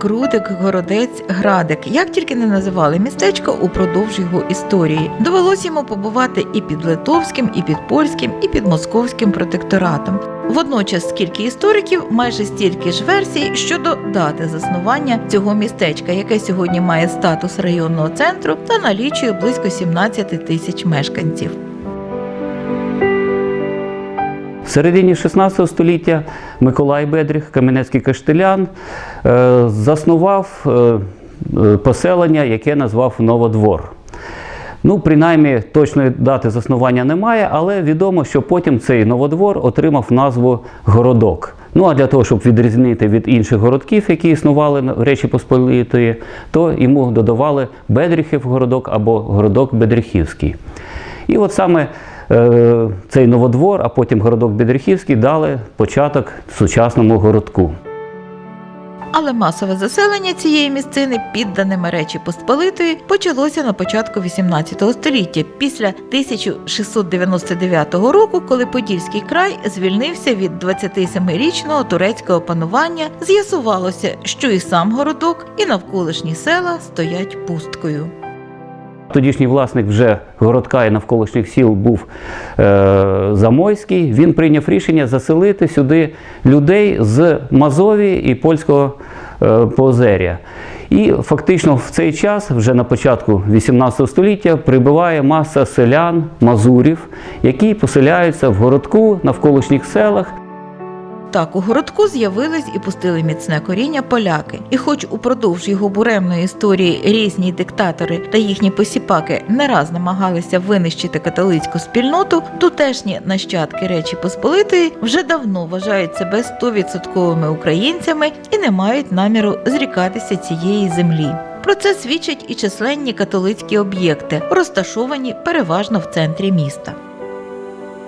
Грудик, Городець, Градик. Як тільки не називали містечко упродовж його історії. Довелось йому побувати і під литовським, і під польським, і під московським протекторатом. Водночас скільки істориків, майже стільки ж версій щодо дати заснування цього містечка, яке сьогодні має статус районного центру та налічує близько 17 тисяч мешканців. Середині 16 століття Миколай Бедріх, Кам'янецький каштелян, е, заснував е, е, поселення, яке назвав Новодвор. Ну, принаймні, точної дати заснування немає, але відомо, що потім цей новодвор отримав назву Городок. Ну а для того, щоб відрізнити від інших городків, які існували в Речі Посполитої, то йому додавали Бедріхів городок або городок Бедріхівський. І от саме цей новодвор, а потім городок Бедріхівський дали початок сучасному городку. Але масове заселення цієї місцини підданими Речі Посполитої почалося на початку 18 століття, після 1699 року, коли Подільський край звільнився від 27-річного турецького панування, з'ясувалося, що і сам городок, і навколишні села стоять пусткою. Тодішній власник вже городка і навколишніх сіл був е, Замойський. Він прийняв рішення заселити сюди людей з Мазові і польського е, Поозер'я. І фактично в цей час, вже на початку 18 століття, прибуває маса селян, мазурів, які поселяються в городку, навколишніх селах. Так у городку з'явились і пустили міцне коріння поляки. І хоч упродовж його буремної історії різні диктатори та їхні посіпаки не раз намагалися винищити католицьку спільноту, тутешні нащадки Речі Посполитої вже давно вважають себе стовідсотковими українцями і не мають наміру зрікатися цієї землі. Про це свідчать і численні католицькі об'єкти, розташовані переважно в центрі міста.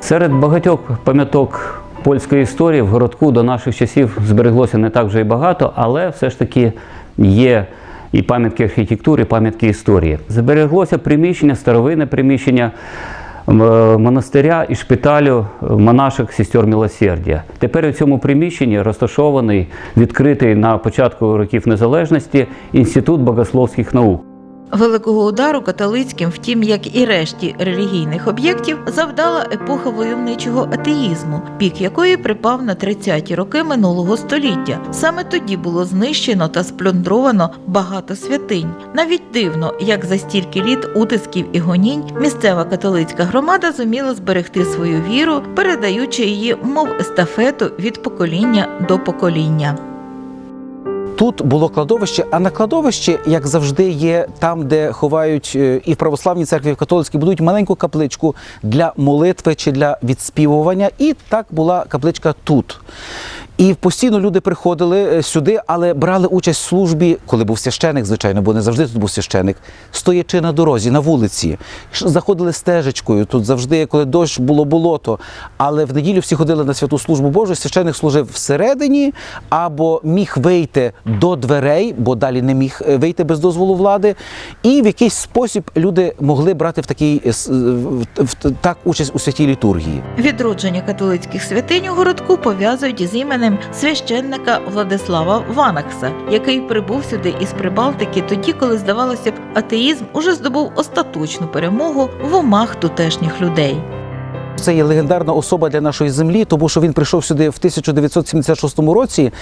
Серед багатьох пам'яток польської історії в городку до наших часів збереглося не так вже і багато, але все ж таки є і пам'ятки архітектури, і пам'ятки історії. Збереглося приміщення, старовинне приміщення монастиря і шпиталю монашок сестер Милосердя. Тепер у цьому приміщенні розташований відкритий на початку років незалежності інститут богословських наук. Великого удару католицьким, втім, як і решті релігійних об'єктів, завдала епоха войовничого атеїзму, пік якої припав на 30-ті роки минулого століття. Саме тоді було знищено та сплюндровано багато святинь. Навіть дивно, як за стільки літ утисків і гонінь місцева католицька громада зуміла зберегти свою віру, передаючи її, мов естафету від покоління до покоління. Тут було кладовище, а на кладовищі, як завжди, є там, де ховають е, і в православній церкві, і в католицькій, будують маленьку капличку для молитви чи для відспівування. І так була капличка тут. І постійно люди приходили е, сюди, але брали участь в службі, коли був священик, звичайно, бо не завжди тут був священик, стоячи на дорозі, на вулиці. Заходили стежечкою. Тут завжди, коли дощ було болото. Але в неділю всі ходили на святу службу Божу. Священик служив всередині або міг вийти до дверей, бо далі не міг е, вийти без дозволу влади. І в якийсь спосіб люди могли брати в такий е, в- так участь у святій літургії. Відродження католицьких святинь у городку пов'язують із іменем священника Владислава Ванакса, який прибув сюди із Прибалтики тоді, коли здавалося б, атеїзм уже здобув остаточну перемогу в умах тутешніх людей. Це є легендарна особа для нашої землі, тому що він прийшов сюди в 1976 році,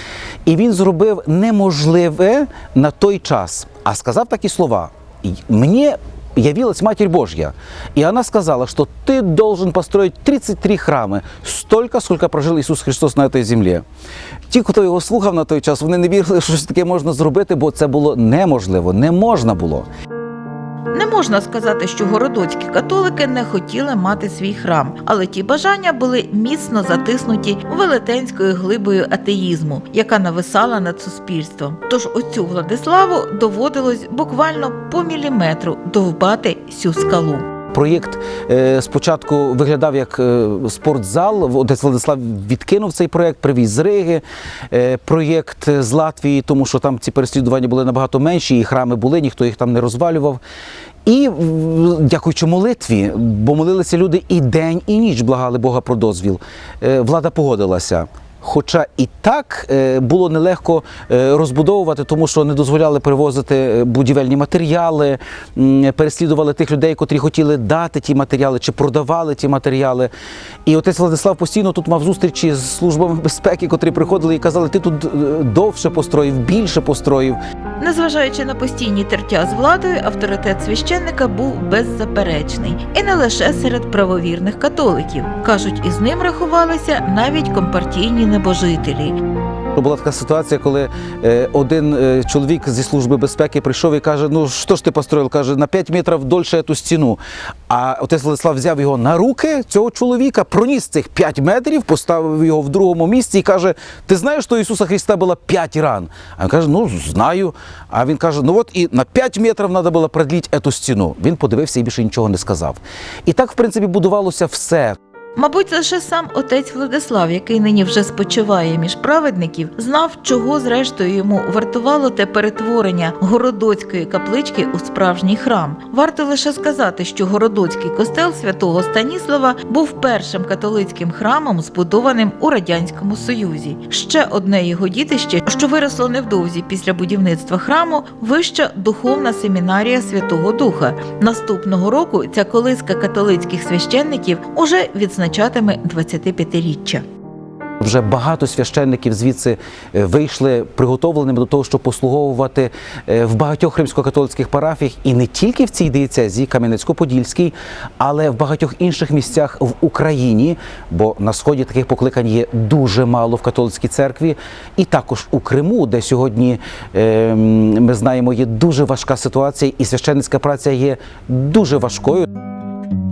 і він зробив неможливе на той час. А сказав такі слова: «І мені явилась Матерь Божья, и она сказала, что ты должен построить 33 храми, столько, сколько прожив Ісус Христос на этой землі. Ті, хто його слухав на той час, вони не вірили, що щось таке можна зробити, бо це було неможливо, не можна було. Можна сказати, що городоцькі католики не хотіли мати свій храм, але ті бажання були міцно затиснуті велетенською глибою атеїзму, яка нависала над суспільством. Тож оцю Владиславу доводилось буквально по міліметру довбати сю скалу. Проєкт е, спочатку виглядав як е, спортзал. Владислав відкинув цей проєкт, привіз з Риги. Е, проєкт з Латвії, тому що там ці переслідування були набагато менші, і храми були, ніхто їх там не розвалював. І дякуючи молитві, бо молилися люди і день, і ніч благали Бога про дозвіл. Влада погодилася. Хоча і так е, було нелегко е, розбудовувати, тому що не дозволяли перевозити е, будівельні матеріали, переслідували тих людей, котрі хотіли дати ті матеріали чи продавали ті матеріали. І отець Владислав постійно тут мав зустрічі з службами безпеки, котрі приходили і казали, ти тут довше построїв, більше построїв. Незважаючи на постійні тертя з владою, авторитет священника був беззаперечний, і не лише серед правовірних католиків. кажуть, із ним рахувалися навіть компартійні небожителі. Була така ситуація, коли е, один е, чоловік зі служби безпеки прийшов і каже: Ну що ж ти построїв? каже, на 5 метрів дольше ту стіну. А отець Владислав взяв його на руки цього чоловіка, проніс цих 5 метрів, поставив його в другому місці і каже: Ти знаєш, що Ісуса Христа було 5 ран? А він каже: Ну, знаю. А він каже: Ну от і на 5 метрів треба було продлити цю стіну. Він подивився і більше нічого не сказав. І так, в принципі, будувалося все. Мабуть, лише сам отець Владислав, який нині вже спочиває між праведників, знав, чого зрештою йому вартувало те перетворення городоцької каплички у справжній храм. Варто лише сказати, що городоцький костел святого Станіслава був першим католицьким храмом, збудованим у радянському союзі. Ще одне його дітище, що виросло невдовзі після будівництва храму, вища духовна семінарія Святого Духа. Наступного року ця колиска католицьких священників уже відзначатиме 25-річчя. Вже багато священників звідси е, вийшли приготовленими до того, щоб послуговувати е, в багатьох римсько-католицьких парафіях і не тільки в цій диєцезі Кам'янецько-Подільській, але в багатьох інших місцях в Україні, бо на сході таких покликань є дуже мало в католицькій церкві, і також у Криму, де сьогодні е, ми знаємо, є дуже важка ситуація, і священницька праця є дуже важкою.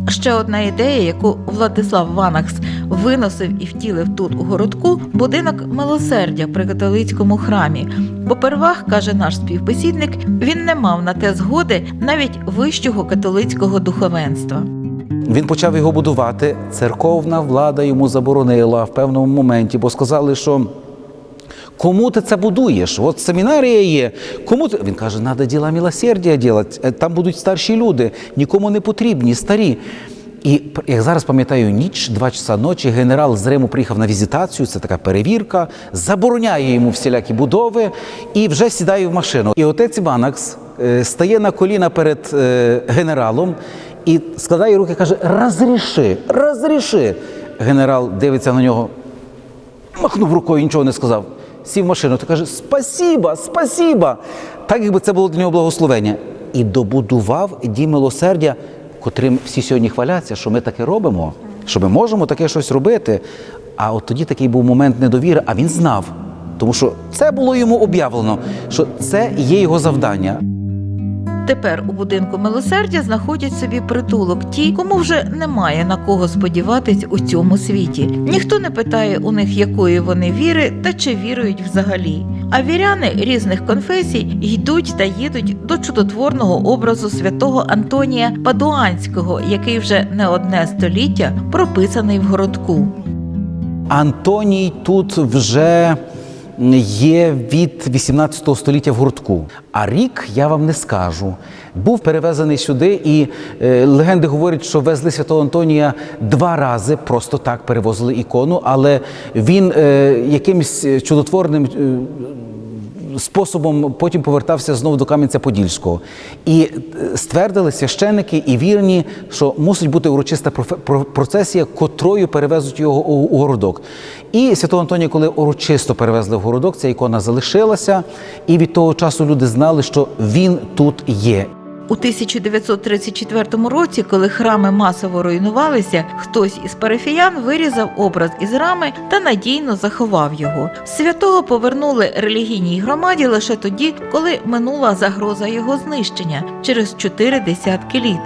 Ще одна ідея, яку Владислав Ванакс виносив і втілив тут у городку будинок милосердя при католицькому храмі. Попервах, каже наш співбесідник, він не мав на те згоди навіть вищого католицького духовенства. Він почав його будувати. Церковна влада йому заборонила в певному моменті, бо сказали, що кому ти це будуєш? От семінарія є. Кому ти? Він каже, треба діла милосердя робити. Там будуть старші люди, нікому не потрібні, старі. І як зараз пам'ятаю, ніч, два часа ночі, генерал з Риму приїхав на візитацію, це така перевірка, забороняє йому всілякі будови і вже сідає в машину. І отець Іванакс е, стає на коліна перед е, генералом і складає руки, каже: Розріши, розріши. Генерал дивиться на нього, махнув рукою, нічого не сказав. Сів в машину то каже: Спасіба, спасіба! Так, якби це було для нього благословення. І добудував дім милосердя, котрим всі сьогодні хваляться, що ми таке робимо, що ми можемо таке щось робити. А от тоді такий був момент недовіри, а він знав. Тому що це було йому об'явлено, що це є його завдання. Тепер у будинку милосердя знаходять собі притулок ті, кому вже немає на кого сподіватись у цьому світі. Ніхто не питає у них, якої вони віри та чи вірують взагалі. А віряни різних конфесій йдуть та їдуть до чудотворного образу святого Антонія Падуанського, який вже не одне століття прописаний в городку. Антоній тут вже є від 18 століття в гуртку. А рік я вам не скажу. Був перевезений сюди, і е, легенди говорять, що везли святого Антонія два рази, просто так перевозили ікону, але він е, якимось чудотворним. е, способом потім повертався знову до Кам'янця-Подільського. І ствердили священники і вірні, що мусить бути урочиста процесія, котрою перевезуть його у городок. І святого Антонія, коли урочисто перевезли в городок, ця ікона залишилася, і від того часу люди знали, що він тут є. У 1934 році, коли храми масово руйнувалися, хтось із парафіян вирізав образ із рами та надійно заховав його. Святого повернули релігійній громаді лише тоді, коли минула загроза його знищення через чотири десятки літ.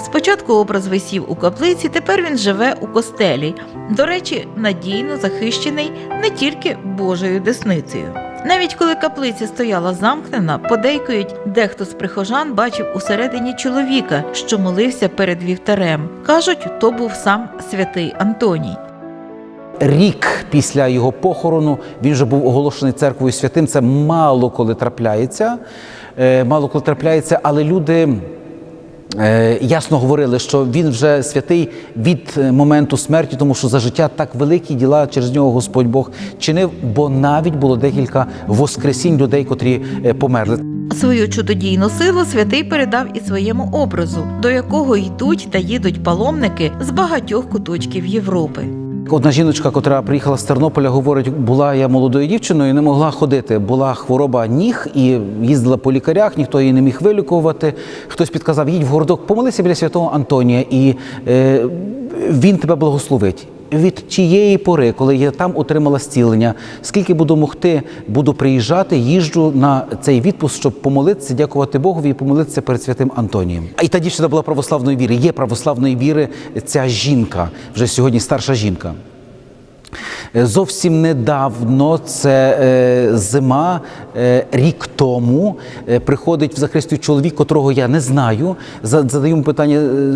Спочатку образ висів у каплиці, тепер він живе у костелі. До речі, надійно захищений не тільки Божою десницею. Навіть коли каплиця стояла замкнена, подейкують, дехто з прихожан бачив усередині чоловіка, що молився перед вівтарем. Кажуть, то був сам святий Антоній. Рік після його похорону він вже був оголошений церквою святим. Це мало коли трапляється. Е, Мало коли трапляється, але люди ясно говорили, що він вже святий від е, моменту смерті, тому що за життя так великі діла через нього Господь Бог чинив, бо навіть було декілька воскресінь людей, котрі е, померли. Свою чудодійну силу святий передав і своєму образу, до якого йдуть та їдуть паломники з багатьох куточків Європи. Одна жіночка, котра приїхала з Тернополя, говорить, була я молодою дівчиною, не могла ходити. Була хвороба ніг і їздила по лікарях, ніхто її не міг вилікувати. Хтось підказав, їдь в городок, помолися біля святого Антонія, і е, він тебе благословить. Від тієї пори, коли я там отримала зцілення, скільки буду могти, буду приїжджати, їжджу на цей відпуск, щоб помолитися, дякувати Богові і помолитися перед святим Антонієм. А і та дівчина була православної віри. Є православної віри ця жінка, вже сьогодні старша жінка. Зовсім недавно, це е, зима, е, рік тому, е, приходить в Захристію чоловік, котрого я не знаю. За- Задаю питання, е,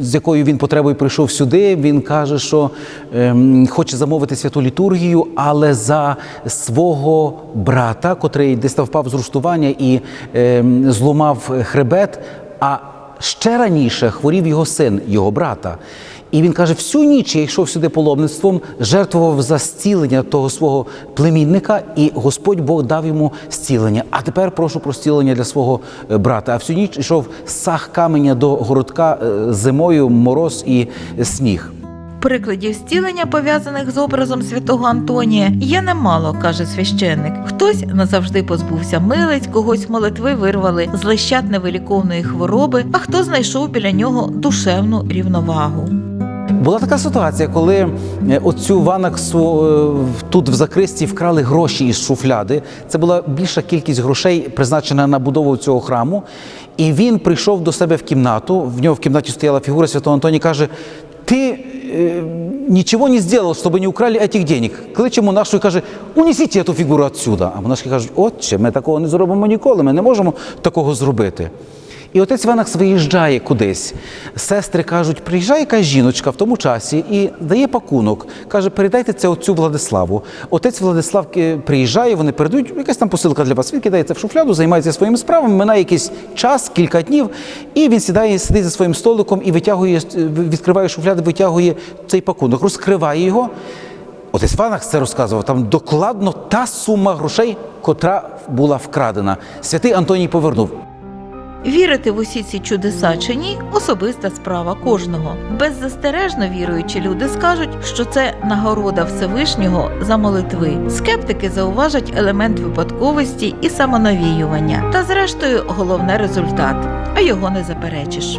з якою він потребою прийшов сюди. Він каже, що ем, хоче замовити святу літургію, але за свого брата, котрий десь впав з руштування і ем, зломав хребет. А ще раніше хворів його син, його брата. І він каже: всю ніч я йшов сюди паломництвом, жертвував за зцілення того свого племінника, і Господь Бог дав йому зцілення. А тепер прошу про зцілення для свого е, брата. А всю ніч йшов з сах каменя до городка е, зимою, мороз і сніг. Прикладів зцілення, пов'язаних з образом святого Антонія, є немало, каже священник. Хтось назавжди позбувся милиць, когось молитви вирвали з лещат невиліковної хвороби, а хто знайшов біля нього душевну рівновагу. Була така ситуація, коли е, оцю ванаксу е, тут в закристі вкрали гроші із шуфляди. Це була більша кількість грошей, призначена на будову цього храму. І він прийшов до себе в кімнату. В нього в кімнаті стояла фігура святого Антонія. Каже: Ти е, нічого не зробив, щоб не украли этих денег. Кличе монашку і каже: унесіть цю фігуру отсюда. А монашки кажуть, отче, ми такого не зробимо ніколи, ми не можемо такого зробити. І отець Венакс виїжджає кудись. Сестри кажуть, приїжджає якась жіночка в тому часі і дає пакунок. Каже, передайте це отцю Владиславу. Отець Владислав е, приїжджає, вони передають, якась там посилка для вас. Він кидає це в шуфляду, займається своїми справами, минає якийсь час, кілька днів, і він сідає, сидить за своїм столиком і витягує, е, відкриває шуфляду, витягує цей пакунок, розкриває його. Отець Ванакс це розказував, там докладно та сума грошей, котра була вкрадена. Святий Антоній повернув. Вірити в усі ці чудеса чи ні особиста справа кожного. Беззастережно віруючі люди скажуть, що це нагорода Всевишнього за молитви. Скептики зауважать елемент випадковості і самонавіювання. Та зрештою головне результат, а його не заперечиш.